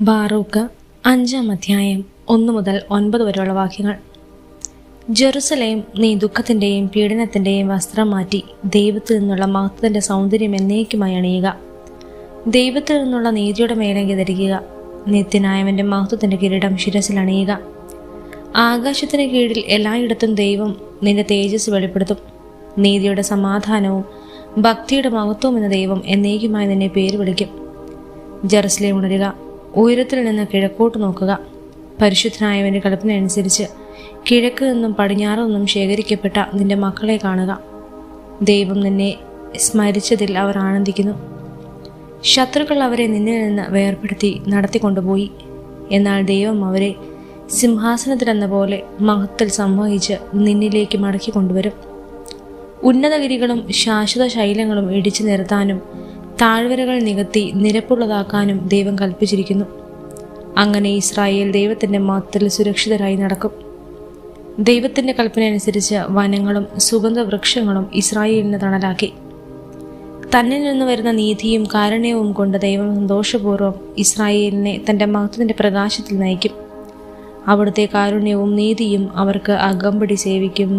Baruch അഞ്ചാം അധ്യായം ഒന്നു മുതൽ ഒൻപത് വരെയുള്ള വാക്യങ്ങൾ. ജെറുസലേം നീ ദുഃഖത്തിന്റെയും പീഡനത്തിന്റെയും വസ്ത്രം മാറ്റി ദൈവത്തിൽ നിന്നുള്ള മഹത്വത്തിന്റെ സൗന്ദര്യം എന്നേക്കുമായി അണിയുക. ദൈവത്തിൽ നിന്നുള്ള നീതിയുടെ മേലങ്കി ധരിക്കുക നിത്യനായവന്റെ മഹത്വത്തിന്റെ കിരീടം ശിരസിൽ അണിയുക. ആകാശത്തിന് കീഴിൽ എല്ലായിടത്തും ദൈവം നിന്റെ തേജസ് വെളിപ്പെടുത്തും. നീതിയുടെ സമാധാനവും ഭക്തിയുടെ മഹത്വവും എന്ന ദൈവം എന്നേക്കുമായി നിന്നെ പേര് വിളിക്കും. ജെറുസലേം ഉണരുക. ഉയരത്തിൽ നിന്ന് കിഴക്കോട്ട് നോക്കുക. പരിശുദ്ധനായവന്റെ കൽപ്പനയനുസരിച്ച് കിഴക്ക് നിന്നും പടിഞ്ഞാറ് നിന്നും ശേഖരിക്കപ്പെട്ട നിന്റെ മക്കളെ കാണുക. ദൈവം നിന്നെ സ്മരിച്ചതിൽ അവർ ആനന്ദിക്കുന്നു. ശത്രുക്കൾ അവരെ നിന്നിൽ നിന്ന് വേർപെടുത്തി നടത്തിക്കൊണ്ടുപോയി. എന്നാൽ ദൈവം അവരെ സിംഹാസനത്തിലെന്ന പോലെ മഹത്തിൽ സംവഹിച്ച് നിന്നിലേക്ക് മടക്കി കൊണ്ടുവരും. ഉന്നതഗിരികളും ശാശ്വത ശൈലങ്ങളും ഇടിച്ചു നിരത്താനും താഴ്വരകൾ നികത്തി നിരപ്പുള്ളതാക്കാനും ദൈവം കൽപ്പിച്ചിരിക്കുന്നു. അങ്ങനെ ഇസ്രായേൽ ദൈവത്തിന്റെ മതത്തിൽ സുരക്ഷിതരായി നടക്കും. ദൈവത്തിന്റെ കൽപ്പന അനുസരിച്ച് വനങ്ങളും സുഗന്ധവൃക്ഷങ്ങളും ഇസ്രായേലിന് തണലാക്കി. തന്നിൽ നിന്ന് വരുന്ന നീതിയും കാരുണ്യവും കൊണ്ട് ദൈവം സന്തോഷപൂർവം ഇസ്രായേലിനെ തന്റെ മഹത്വത്തിന്റെ പ്രകാശത്തിൽ നയിക്കും. അവിടുത്തെ കാരുണ്യവും നീതിയും അവർക്ക് അകമ്പടി സേവിക്കും.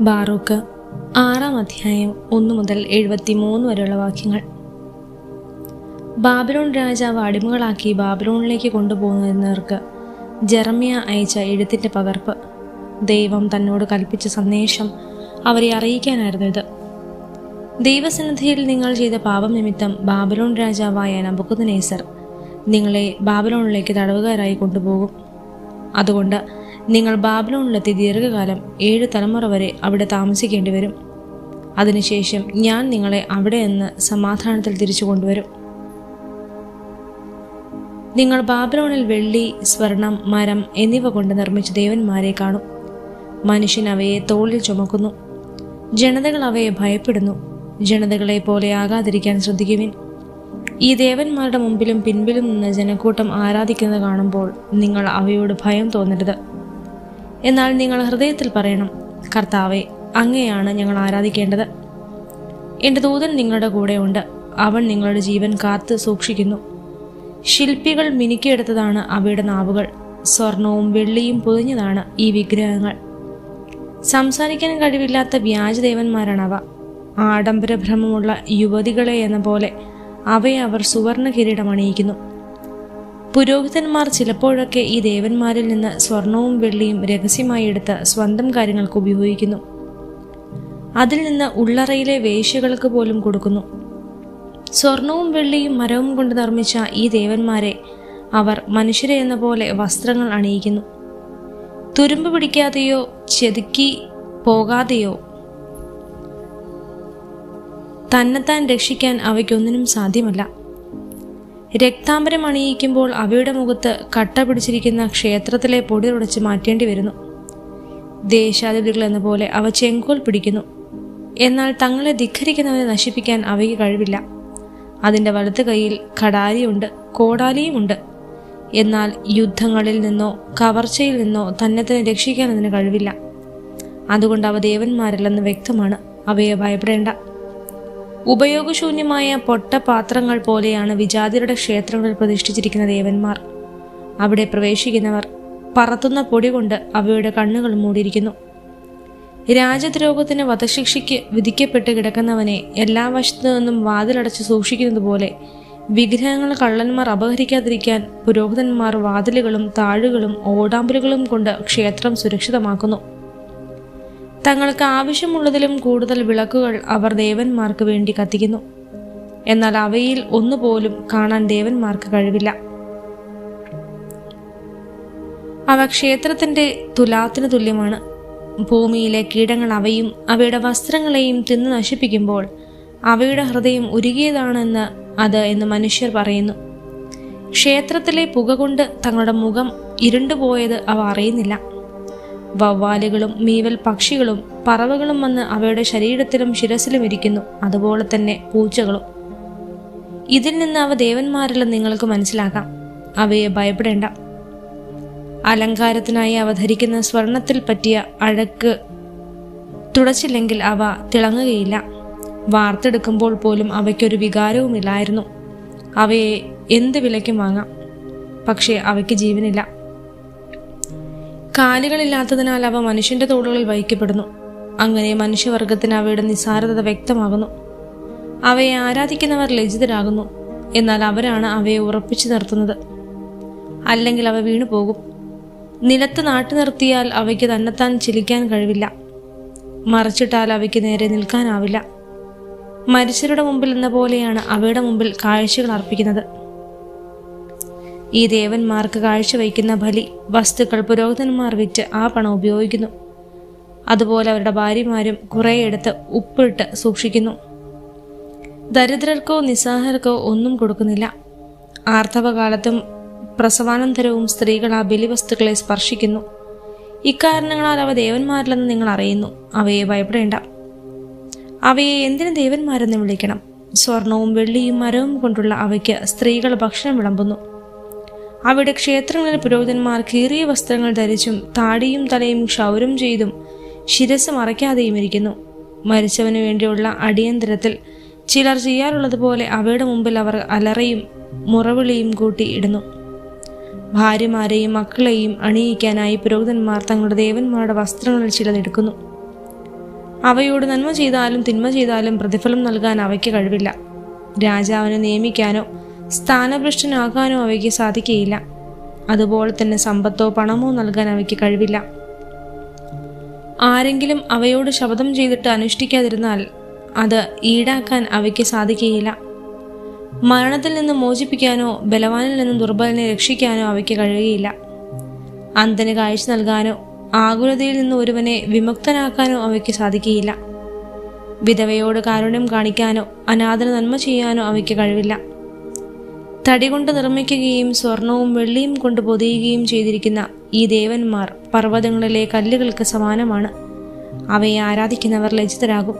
ബാറൂക്ക് ആറാം അധ്യായം ഒന്നു മുതൽ എഴുപത്തി മൂന്ന് വരെയുള്ള വാക്യങ്ങൾ. ബാബിലോൺ രാജാവ് അടിമകളാക്കി ബാബിലോണിലേക്ക് കൊണ്ടുപോകുന്നവർക്ക് ജെറമിയ അയച്ച എഴുത്തിന്റെ പകർപ്പ്. ദൈവം തന്നോട് കൽപ്പിച്ച സന്ദേശം അവരെ അറിയിക്കാനായിരുന്നു ഇത്. ദൈവസന്നിധിയിൽ നിങ്ങൾ ചെയ്ത പാപം നിമിത്തം ബാബിലോൺ രാജാവായ നബുക്കുദ്നേസർ നിങ്ങളെ ബാബിലോണിലേക്ക് തടവുകാരായി കൊണ്ടുപോകും. അതുകൊണ്ട് നിങ്ങൾ ബാബിലോണിലെത്തി ദീർഘകാലം ഏഴ് തലമുറ വരെ അവിടെ താമസിക്കേണ്ടി വരും. അതിനുശേഷം ഞാൻ നിങ്ങളെ അവിടെ നിന്ന് സമാധാനത്തിൽ തിരിച്ചു കൊണ്ടുവരും. നിങ്ങൾ ബാബിലോണിൽ വെള്ളി സ്വർണം മരം എന്നിവ കൊണ്ട് നിർമ്മിച്ച ദേവന്മാരെ കാണും. മനുഷ്യൻ അവയെ തോളിൽ ചുമക്കുന്നു. ജനതകൾ അവയെ ഭയപ്പെടുന്നു. ജനതകളെ പോലെ ആകാതിരിക്കാൻ ശ്രദ്ധിക്കുവിൻ. ഈ ദേവന്മാരുടെ മുമ്പിലും പിൻപിലും നിന്ന് ജനക്കൂട്ടം ആരാധിക്കുന്നത് കാണുമ്പോൾ നിങ്ങൾ അവയോട് ഭയം തോന്നരുത്. എന്നാൽ നിങ്ങൾ ഹൃദയത്തിൽ പറയണം കർത്താവെ അങ്ങയാണ് ഞങ്ങൾ ആരാധിക്കേണ്ടത്. എന്റെ ദൂതൻ നിങ്ങളുടെ കൂടെയുണ്ട് അവൻ നിങ്ങളുടെ ജീവൻ കാത്ത് സൂക്ഷിക്കുന്നു. ശില്പികൾ മിനുക്കിയെടുത്തതാണ് അവയുടെ നാവുകൾ. സ്വർണവും വെള്ളിയും പൊതിഞ്ഞതാണ് ഈ വിഗ്രഹങ്ങൾ. സംസാരിക്കാൻ കഴിവില്ലാത്ത വ്യാജദേവന്മാരാണവ. ആഡംബരഭ്രമമുള്ള യുവതികളെ എന്ന പോലെ അവയെ അവർ സുവർണ കിരീടം അണിയിക്കുന്നു. പുരോഹിതന്മാർ ചിലപ്പോഴൊക്കെ ഈ ദേവന്മാരിൽ നിന്ന് സ്വർണവും വെള്ളിയും രഹസ്യമായി എടുത്ത് സ്വന്തം കാര്യങ്ങൾക്ക് ഉപയോഗിക്കുന്നു. അതിൽ നിന്ന് ഉള്ളറയിലെ വേശ്യകൾക്ക് പോലും കൊടുക്കുന്നു. സ്വർണവും വെള്ളിയും മരവും കൊണ്ട് നിർമ്മിച്ച ഈ ദേവന്മാരെ അവർ മനുഷ്യരെ എന്ന പോലെ വസ്ത്രങ്ങൾ അണിയിക്കുന്നു. തുരുമ്പ് പിടിക്കാതെയോ ചെതുക്കി പോകാതെയോ തന്നെത്താൻ രക്ഷിക്കാൻ അവയ്ക്കൊന്നിനും സാധ്യമല്ല. രക്താംബരം അണിയിക്കുമ്പോൾ അവയുടെ മുഖത്ത് കട്ട പിടിച്ചിരിക്കുന്ന ക്ഷേത്രത്തിലെ പൊടി മാറ്റേണ്ടി വരുന്നു. ദേശാധിപതികൾ എന്ന പോലെ അവ ചെങ്കോൽ പിടിക്കുന്നു. എന്നാൽ തങ്ങളെ ധിഖരിക്കുന്നവരെ നശിപ്പിക്കാൻ അവയ്ക്ക് കഴിവില്ല. അതിന്റെ വലത്ത് കൈയിൽ കടാരിയുണ്ട് കോടാലിയുമുണ്ട്. എന്നാൽ യുദ്ധങ്ങളിൽ നിന്നോ കവർച്ചയിൽ നിന്നോ തന്നെ തന്നെ രക്ഷിക്കാൻ അതിന് കഴിവില്ല. അതുകൊണ്ട് അവ ദേവന്മാരല്ലെന്ന് വ്യക്തമാണ്. അവയെ ഭയപ്പെടേണ്ട. ഉപയോഗശൂന്യമായ പൊട്ട പാത്രങ്ങൾ പോലെയാണ് വിജാതിരുടെ ക്ഷേത്രങ്ങളിൽ പ്രതിഷ്ഠിച്ചിരിക്കുന്ന ദേവന്മാർ. അവിടെ പ്രവേശിക്കുന്നവർ പറത്തുന്ന പൊടി കൊണ്ട് അവയുടെ കണ്ണുകൾ മൂടിയിരിക്കുന്നു. രാജദ്രോഹത്തിന് വധശിക്ഷയ്ക്ക് വിധിക്കപ്പെട്ട് കിടക്കുന്നവനെ എല്ലാ വശത്തു നിന്നും വാതിലടച്ച് സൂക്ഷിക്കുന്നത് പോലെ വിഗ്രഹങ്ങൾ കള്ളന്മാർ അപഹരിക്കാതിരിക്കാൻ പുരോഹിതന്മാർ വാതിലുകളും താഴുകളും ഓടാമ്പലുകളും കൊണ്ട് ക്ഷേത്രം സുരക്ഷിതമാക്കുന്നു. തങ്ങൾക്ക് ആവശ്യമുള്ളതിലും കൂടുതൽ വിളക്കുകൾ അവർ ദേവന്മാർക്ക് വേണ്ടി കത്തിക്കുന്നു. എന്നാൽ അവയിൽ ഒന്നുപോലും കാണാൻ ദേവന്മാർക്ക് കഴിവില്ല. അവ ക്ഷേത്രത്തിന്റെ തുലാത്തിന് തുല്യമാണ്. ഭൂമിയിലെ കീടങ്ങൾ അവയും അവയുടെ വസ്ത്രങ്ങളെയും തിന്നു നശിപ്പിക്കുമ്പോൾ അവയുടെ ഹൃദയം ഉരുകിയതാണെന്ന് അത് എന്ന് മനുഷ്യർ പറയുന്നു. ക്ഷേത്രത്തിലെ പുക കൊണ്ട് തങ്ങളുടെ മുഖം ഇരുണ്ടുപോയത് അവ അറിയുന്നില്ല. വവ്വാലുകളും മീവൽ പക്ഷികളും പറവകളും വന്ന് അവയുടെ ശരീരത്തിലും ശിരസിലും ഇരിക്കുന്നു. അതുപോലെ തന്നെ പൂച്ചകളും. ഇതിൽ നിന്ന് അവ ദേവന്മാരെല്ലാം നിങ്ങൾക്ക് മനസ്സിലാക്കാം. അവയെ ഭയപ്പെടേണ്ട. അലങ്കാരത്തിനായി അവ ധരിക്കുന്ന സ്വർണത്തിൽ പറ്റിയ അഴക്ക് തുടച്ചില്ലെങ്കിൽ അവ തിളങ്ങുകയില്ല. വാർത്തെടുക്കുമ്പോൾ പോലും അവയ്ക്കൊരു വികാരവുമില്ലായിരുന്നു. അവയെ എന്ത് വിലയ്ക്കും വാങ്ങാം. പക്ഷേ അവയ്ക്ക് ജീവനില്ല. കാലുകളില്ലാത്തതിനാൽ അവ മനുഷ്യന്റെ തോളുകളിൽ വഹിക്കപ്പെടുന്നു. അങ്ങനെ മനുഷ്യവർഗത്തിന് അവയുടെ നിസാരത വ്യക്തമാകുന്നു. അവയെ ആരാധിക്കുന്നവർ ലജ്ജിതരാകുന്നു. എന്നാൽ അവരാണ് അവയെ ഉറപ്പിച്ചു നിർത്തുന്നത്. അല്ലെങ്കിൽ അവ വീണു പോകും നിലത്ത് നാട്ടു നിർത്തിയാൽ അവയ്ക്ക് തന്നെത്താൻ ചിലിക്കാൻ കഴിവില്ല. മറിച്ചിട്ടാൽ അവയ്ക്ക് നേരെ നിൽക്കാനാവില്ല. മരിച്ചവരുടെ മുമ്പിൽ എന്ന പോലെയാണ് അവയുടെ മുമ്പിൽ കാഴ്ചകൾ അർപ്പിക്കുന്നത്. ഈ ദേവന്മാർക്ക് കാഴ്ചവയ്ക്കുന്ന ബലി വസ്തുക്കൾ പുരോഹിതന്മാർ വിറ്റ് ആ പണം ഉപയോഗിക്കുന്നു. അതുപോലെ അവരുടെ ഭാര്യമാരും കുറേയെടുത്ത് ഉപ്പിട്ട് സൂക്ഷിക്കുന്നു. ദരിദ്രർക്കോ നിസ്സാഹർക്കോ ഒന്നും കൊടുക്കുന്നില്ല. ആർത്തവകാലത്തും പ്രസവാനന്തരവും സ്ത്രീകൾ ആ ബലിവസ്തുക്കളെ സ്പർശിക്കുന്നു. ഇക്കാരണങ്ങളാൽ അവ ദേവന്മാരിലെന്ന് നിങ്ങൾ അറിയുന്നു. അവയെ ഭയപ്പെടേണ്ട. അവയെ എന്തിനു ദേവന്മാരെന്ന് വിളിക്കണം? സ്വർണവും വെള്ളിയും മരവും കൊണ്ടുള്ള അവയ്ക്ക് സ്ത്രീകൾ ഭക്ഷണം വിളമ്പുന്നു. അവിടെ ക്ഷേത്രങ്ങളിൽ പുരോഹിതന്മാർ കീറിയ വസ്ത്രങ്ങൾ ധരിച്ചും താടിയും തലയും ക്ഷൗരം ചെയ്തും ശിരസ് മറയ്ക്കാതെയും ഇരിക്കുന്നു. മരിച്ചവന് വേണ്ടിയുള്ള അടിയന്തരത്തിൽ ചിലർ ചെയ്യാറുള്ളതുപോലെ അവയുടെ മുമ്പിൽ അവർ അലറയും മുറവിളിയും കൂട്ടി ഇടുന്നു. ഭാര്യമാരെയും മക്കളെയും അണിയിക്കാനായി പുരോഹിതന്മാർ തങ്ങളുടെ ദേവന്മാരുടെ വസ്ത്രങ്ങളിൽ ചിലതെടുക്കുന്നു അവയോട് നന്മ ചെയ്താലും തിന്മ ചെയ്താലും പ്രതിഫലം നൽകാൻ അവയ്ക്ക് കഴിവില്ല. രാജാവിനെ നിയമിക്കാനോ സ്ഥാനഭ്രഷ്ടനാകാനോ അവയ്ക്ക് സാധിക്കുകയില്ല അതുപോലെ തന്നെ സമ്പത്തോ പണമോ നൽകാൻ അവയ്ക്ക് കഴിവില്ല. ആരെങ്കിലും അവയോട് ശബ്ദം ചെയ്തിട്ട് അനുഷ്ഠിക്കാതിരുന്നാൽ അത് ഈടാക്കാൻ അവയ്ക്ക് സാധിക്കുകയില്ല മരണത്തിൽ നിന്ന് മോചിപ്പിക്കാനോ ബലവാനിൽ നിന്ന് ദുർബലനെ രക്ഷിക്കാനോ അവയ്ക്ക് കഴിയുകയില്ല. അന്തന് കാഴ്ച നൽകാനോ ആകുലതയിൽ നിന്ന് ഒരുവനെ വിമുക്തനാക്കാനോ അവയ്ക്ക് സാധിക്കുകയില്ല വിധവയോട് കാരുണ്യം കാണിക്കാനോ അനാഥന നന്മ ചെയ്യാനോ അവയ്ക്ക് കഴിവില്ല. തടി കൊണ്ട് നിർമ്മിക്കുകയും സ്വർണവും വെള്ളിയും കൊണ്ട് പൊതിയുകയും ചെയ്തിരിക്കുന്ന ഈ ദേവന്മാർ പർവതങ്ങളിലെ കല്ലുകൾക്ക് സമാനമാണ്. അവയെ ആരാധിക്കുന്നവർ ലജ്ജിതരാകും.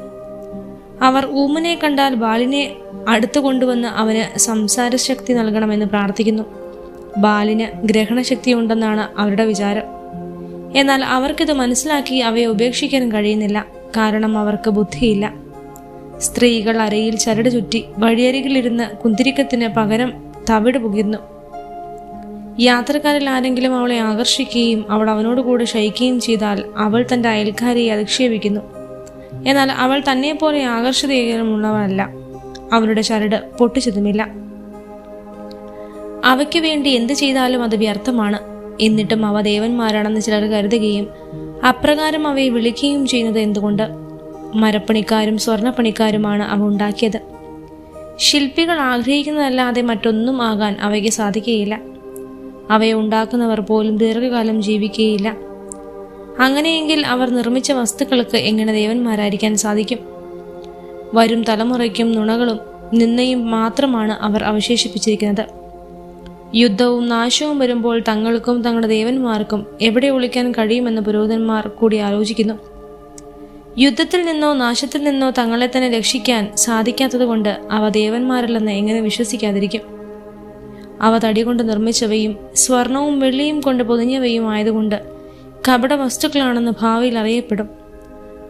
അവർ ഊമനെ കണ്ടാൽ ബാലിനെ അടുത്തു കൊണ്ടുവന്ന് അവന് സംസാരശക്തി നൽകണമെന്ന് പ്രാർത്ഥിക്കുന്നു. ബാലിന് ഗ്രഹണശക്തി ഉണ്ടെന്നാണ് അവരുടെ വിചാരം. എന്നാൽ അവർക്കിത് മനസ്സിലാക്കി അവയെ ഉപേക്ഷിക്കാൻ കഴിയുന്നില്ല. കാരണം അവർക്ക് ബുദ്ധിയില്ല. സ്ത്രീകൾ അരയിൽ ചരട് ചുറ്റി വഴിയരികിലിരുന്ന് കുന്തിരിക്കത്തിന് പകരം തവിട് പുകിരുന്നു യാത്രക്കാരിൽ ആരെങ്കിലും അവളെ ആകർഷിക്കുകയും അവൾ അവനോട് കൂടെ ശയിക്കുകയും ചെയ്താൽ അവൾ തന്റെ അയൽക്കാരിയെ അധിക്ഷേപിക്കുന്നു. എന്നാൽ അവൾ തന്നെ പോലെ ആകർഷതീകരമുള്ളവനല്ല അവരുടെ ചരട് പൊട്ടിച്ചതുമില്ല. അവയ്ക്ക് വേണ്ടി എന്ത് ചെയ്താലും അത് വ്യർത്ഥമാണ്. എന്നിട്ടും അവ ദേവന്മാരാണെന്ന് ചിലർ കരുതുകയും അപ്രകാരം അവയെ വിളിക്കുകയും ചെയ്യുന്നത് എന്തുകൊണ്ട്? മരപ്പണിക്കാരും സ്വർണപ്പണിക്കാരുമാണ് അവ ഉണ്ടാക്കിയത്. ശില്പികൾ ആഗ്രഹിക്കുന്നതല്ലാതെ മറ്റൊന്നും ആകാൻ അവയ്ക്ക് സാധിക്കുകയില്ല. അവയെ ഉണ്ടാക്കുന്നവർ പോലും ദീർഘകാലം ജീവിക്കുകയില്ല. അങ്ങനെയെങ്കിൽ അവർ നിർമ്മിച്ച വസ്തുക്കൾക്ക് എങ്ങനെ ദേവന്മാരായിരിക്കാൻ സാധിക്കും? വരും തലമുറയ്ക്കും നുണകളും നിന്നയും മാത്രമാണ് അവർ അവശേഷിപ്പിച്ചിരിക്കുന്നത്. യുദ്ധവും നാശവും വരുമ്പോൾ തങ്ങൾക്കും തങ്ങളുടെ ദേവന്മാർക്കും എവിടെ ഒളിക്കാൻ കഴിയുമെന്ന് പുരോഹിതന്മാർ കൂടി ആലോചിക്കുന്നു. യുദ്ധത്തിൽ നിന്നോ നാശത്തിൽ നിന്നോ തങ്ങളെ തന്നെ രക്ഷിക്കാൻ സാധിക്കാത്തതുകൊണ്ട് അവ ദേവന്മാരല്ലെന്ന് എങ്ങനെ വിശ്വസിക്കാതിരിക്കും? അവ തടി കൊണ്ട് നിർമ്മിച്ചവയും സ്വർണവും വെള്ളിയും കൊണ്ട് പൊതിഞ്ഞവയും ആയതുകൊണ്ട് കപട വസ്തുക്കളാണെന്ന് ഭാവിയിൽ അറിയപ്പെടും.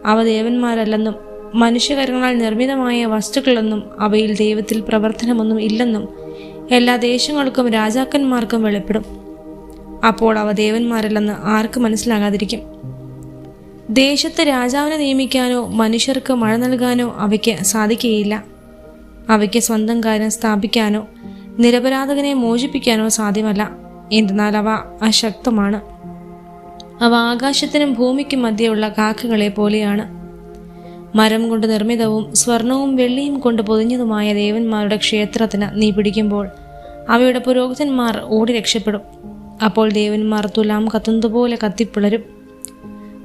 അവ ദേവന്മാരല്ലെന്നും മനുഷ്യകരങ്ങളാൽ നിർമ്മിതമായ വസ്തുക്കളെന്നും അവയിൽ ദൈവത്തിൽ പ്രവർത്തനമൊന്നും ഇല്ലെന്നും എല്ലാ ദേശങ്ങൾക്കും രാജാക്കന്മാർക്കും വെളിപ്പെടും. അപ്പോൾ അവ ദേവന്മാരല്ലെന്ന് ആർക്ക് മനസ്സിലാകാതിരിക്കും. ദേശത്ത് രാജാവിനെ നിയമിക്കാനോ മനുഷ്യർക്ക് മഴ നൽകാനോ അവയ്ക്ക് സാധിക്കുകയില്ല. അവയ്ക്ക് സ്വന്തം കാര്യം സ്ഥാപിക്കാനോ നിരപരാധകനെ മോചിപ്പിക്കാനോ സാധ്യമല്ല. എന്തെന്നാൽ അവ അശക്തമാണ്. അവ ആകാശത്തിനും ഭൂമിക്കും മധ്യയുള്ള കാക്കകളെ പോലെയാണ്. മരം കൊണ്ട് നിർമ്മിതവും സ്വർണവും വെള്ളിയും കൊണ്ട് പൊതിഞ്ഞതുമായ ദേവന്മാരുടെ ക്ഷേത്രത്തിന് നീ പിടിക്കുമ്പോൾ അവയുടെ പുരോഹിതന്മാർ ഓടി രക്ഷപ്പെടും. അപ്പോൾ ദേവന്മാർ തുലാം കത്തുന്നതുപോലെ കത്തിപ്പിളരും.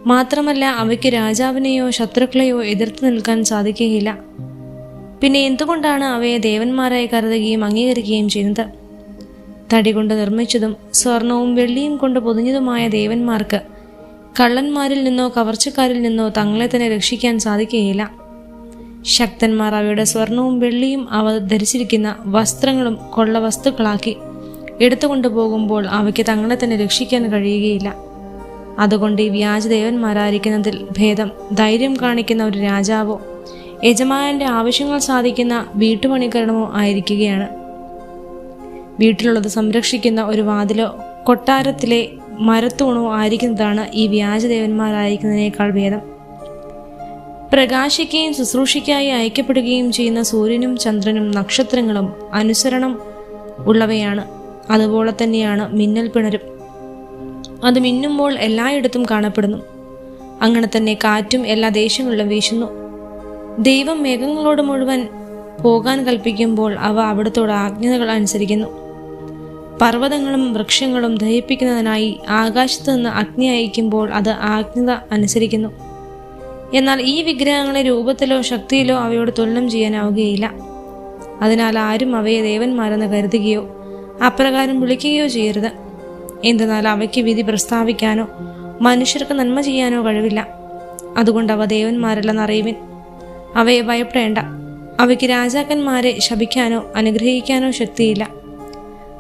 മാത്രമല്ല അവയ്ക്ക് രാജാവിനെയോ ശത്രുക്കളെയോ എതിർത്ത് നിൽക്കാൻ സാധിക്കുകയില്ല. പിന്നെ എന്തുകൊണ്ടാണ് അവയെ ദേവന്മാരായി കരുതുകയും അംഗീകരിക്കുകയും ചെയ്യുന്നത്? തടി കൊണ്ട് നിർമ്മിച്ചതും സ്വർണവും വെള്ളിയും കൊണ്ട് പൊതിഞ്ഞതുമായ ദേവന്മാർക്ക് കള്ളന്മാരിൽ നിന്നോ കവർച്ചക്കാരിൽ നിന്നോ തങ്ങളെ തന്നെ രക്ഷിക്കാൻ സാധിക്കുകയില്ല. ശക്തന്മാർ അവയുടെ സ്വർണവും വെള്ളിയും അവ ധരിച്ചിരിക്കുന്ന വസ്ത്രങ്ങളും കൊള്ള വസ്തുക്കളാക്കി എടുത്തുകൊണ്ടു പോകുമ്പോൾ അവയ്ക്ക് തങ്ങളെ തന്നെ രക്ഷിക്കാൻ കഴിയുകയില്ല. അതുകൊണ്ട് ഈ വ്യാജദേവന്മാരായിരിക്കുന്നതിൽ ഭേദം ധൈര്യം കാണിക്കുന്ന ഒരു രാജാവോ യജമാനന്റെ ആവശ്യങ്ങൾ സാധിക്കുന്ന വീട്ടുപണിക്കരണമോ ആയിരിക്കുകയാണ്. വീട്ടിലുള്ളത് സംരക്ഷിക്കുന്ന ഒരു വാതിലോ കൊട്ടാരത്തിലെ മരത്തൂണോ ആയിരിക്കുന്നതാണ് ഈ വ്യാജദേവന്മാരായിരിക്കുന്നതിനേക്കാൾ ഭേദം. പ്രകാശിക്കുകയും ശുശ്രൂഷയ്ക്കായി അയക്കപ്പെടുകയും ചെയ്യുന്ന സൂര്യനും ചന്ദ്രനും നക്ഷത്രങ്ങളും അനുസരണം ഉള്ളവയാണ്. അതുപോലെ തന്നെയാണ് മിന്നൽ പിണരും. അത് മിന്നുമ്പോൾ എല്ലായിടത്തും കാണപ്പെടുന്നു. അങ്ങനെ തന്നെ കാറ്റും എല്ലാ ദേശങ്ങളിലും വീശുന്നു. ദൈവം മേഘങ്ങളോട് മുഴുവൻ പോകാൻ കൽപ്പിക്കുമ്പോൾ അവ അവിടത്തോട് ആജ്ഞതകൾ അനുസരിക്കുന്നു. പർവതങ്ങളും വൃക്ഷങ്ങളും ദഹിപ്പിക്കുന്നതിനായി ആകാശത്ത് നിന്ന് അഗ്നി അയക്കുമ്പോൾ അത് ആജ്ഞത അനുസരിക്കുന്നു. എന്നാൽ ഈ വിഗ്രഹങ്ങളെ രൂപത്തിലോ ശക്തിയിലോ അവയോട് തുലനം ചെയ്യാനാവുകയില്ല. അതിനാൽ ആരും അവയെ ദേവന്മാരെന്ന് കരുതുകയോ അപ്രകാരം വിളിക്കുകയോ ചെയ്യരുത്. എന്തെന്നാൽ അവയ്ക്ക് വിധി പ്രസ്താവിക്കാനോ മനുഷ്യർക്ക് നന്മ ചെയ്യാനോ കഴിവില്ല. അതുകൊണ്ട് അവ ദേവന്മാരല്ലെന്ന് അറിയുവിൻ. അവയെ ഭയപ്പെടേണ്ട. അവയ്ക്ക് രാജാക്കന്മാരെ ശപിക്കാനോ അനുഗ്രഹിക്കാനോ ശക്തിയില്ല.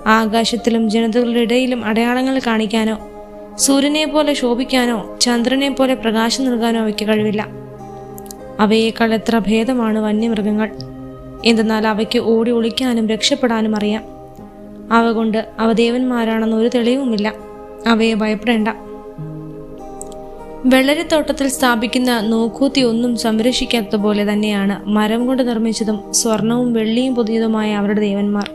ആകാശത്തിലും ജനതകളുടെ ഇടയിലും അടയാളങ്ങൾ കാണിക്കാനോ സൂര്യനെ പോലെ ശോഭിക്കാനോ ചന്ദ്രനെ പോലെ പ്രകാശം നൽകാനോ അവയ്ക്ക് കഴിവില്ല. അവയേക്കാൾ എത്ര ഭേദമാണ് വന്യമൃഗങ്ങൾ. എന്തെന്നാൽ അവയ്ക്ക് ഓടി ഒളിക്കാനും രക്ഷപ്പെടാനും അറിയാം. അവ കൊണ്ട് അവ ദേവന്മാരാണെന്ന് ഒരു തെളിവുമില്ല. അവയെ ഭയപ്പെടേണ്ട. വെള്ളരിത്തോട്ടത്തിൽ സ്ഥാപിക്കുന്ന നോക്കൂത്തി ഒന്നും സംരക്ഷിക്കാത്ത പോലെ തന്നെയാണ് മരം കൊണ്ട് നിർമ്മിച്ചതും സ്വർണവും വെള്ളിയും പൊതിഞ്ഞതുമായ അവരുടെ ദേവന്മാർ.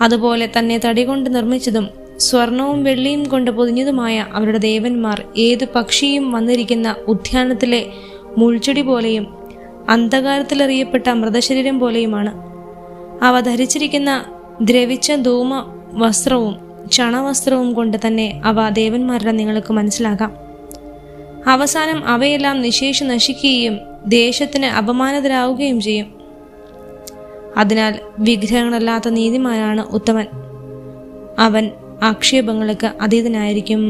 അതുപോലെ തന്നെ തടി കൊണ്ട് നിർമ്മിച്ചതും സ്വർണവും വെള്ളിയും കൊണ്ട് പൊതിഞ്ഞതുമായ അവരുടെ ദേവന്മാർ ഏത് പക്ഷിയും വന്നിരിക്കുന്ന ഉദ്യാനത്തിലെ മുൾച്ചെടി പോലെയും അന്ധകാരത്തിലെറിയപ്പെട്ട മൃതശരീരം പോലെയുമാണ്. അവ ധരിച്ചിരിക്കുന്ന ദ്രവിച്ച ധൂമ വസ്ത്രവും ചണവസ്ത്രവും കൊണ്ട് തന്നെ അവ ദേവന്മാരുടെ നിങ്ങൾക്ക് മനസ്സിലാകാം. അവസാനം അവയെല്ലാം നിശേഷം നശിക്കുകയും ദേശത്തിന് അപമാനതരാവുകയും ചെയ്യും. അതിനാൽ വിഗ്രഹങ്ങളല്ലാത്ത നീതിമാനാണ് ഉത്തമൻ. അവൻ ആക്ഷേപങ്ങൾക്ക് അതീതനായിരിക്കും.